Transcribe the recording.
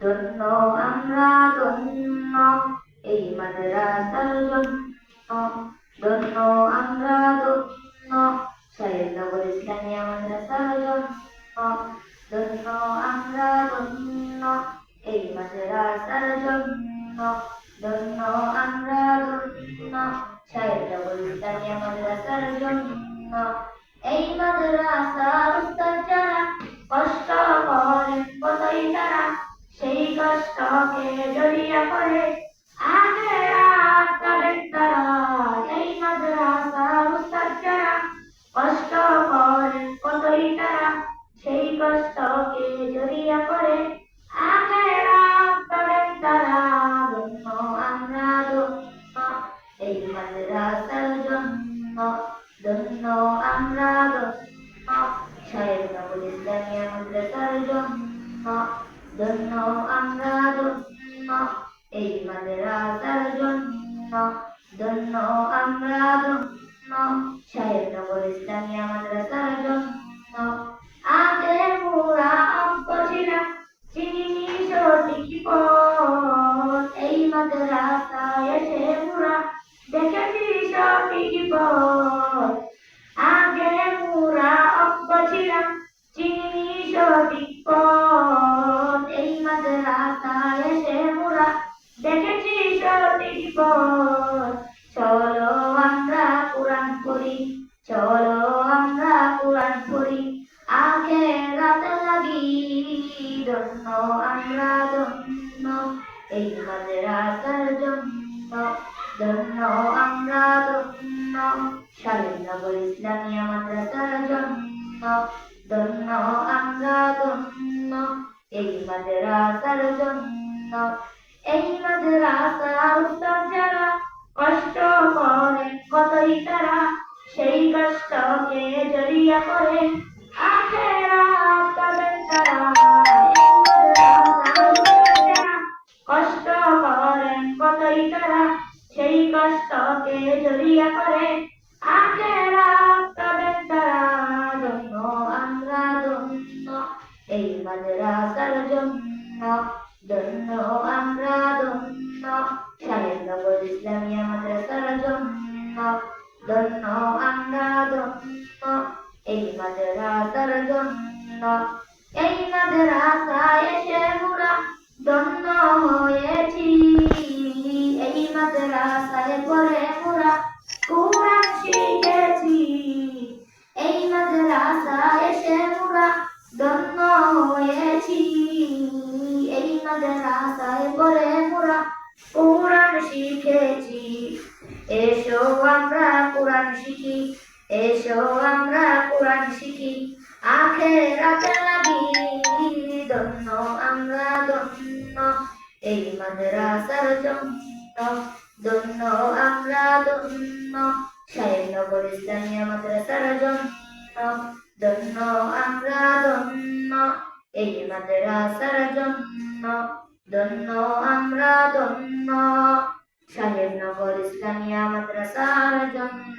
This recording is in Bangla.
ধন্য আমরা ধন্য, এই মাদ্রাসার জন্য ধন্য, আমরা ধন্য শহীদনগর ইসলামিয়া মাদ্রাসার জন্য ধন্য, আমরা ধন্য, এই মাদ্রাসার জন্য ধন্য, আমরা ধন্য শহীদনগর ইসলামিয়া মাদ্রাসার জন্য, এই মাদ্রাসার উস্তাদ কষ্টকে জড়িয়ে ধন্য এই মাদ্রাসার জন্য ধন্য আমরা জন্য ধন্য আমরা এই এই মাদ্রাসায় এসে পুরা দেখেছি সঠিক পথ আগে পুরা অঙ্ক ছিলাম চিনি পথ এই মাদ্রাসায় এসে পুরা দেখেছি সঠিক পথ চলো আমরা কোরআন পড়ি, চলো আমরা কোরআন পড়ি। আগে রাত লাগি ধন্য আমরা ধন্য। এই মাদ্রাসার জন্য ধন্য আমরা ধন্য। শালীনগর ইসলামিয়া মাদ্রাসার জন্য ধন্য আমরা ধন্য। এই মাদ্রাসার জন্য, এই মাদ্রাসার উস্তাদ যারা কষ্ট করে, কতই তারা সেই কষ্টকে জড়িয়ে করে জড়িয়ে করে আখেরাত পাবেন তারা ধন্য আমরা ধন্য। এই মাদ্রাসার জন্য ধন্য আমরা ধন্য। শালীনগর ইসলামিয়া মাদ্রাসার জন্য, ধন্য আমরা ধন্য। এই মাদ্রাসার জন্য, এই মাদ্রাসায় এসে এসো আমরা কোরআন শিখি, এসো আমরা কোরআন শিখি। আখেরাতে লাগি ধন্য আমরা ধন্য, এই মাদ্রাসার জন্য ধন্য আমরা ধন্য। শাহীনগর ইসলামিয়া মাদ্রাসার জন্য ধন্য আমরা ধন্য, এই মাদ্রাসার জন্য ধন্য আমরা ধন্য। শাহীনগর ইসলামিয়া মাদ্রাসার জন্য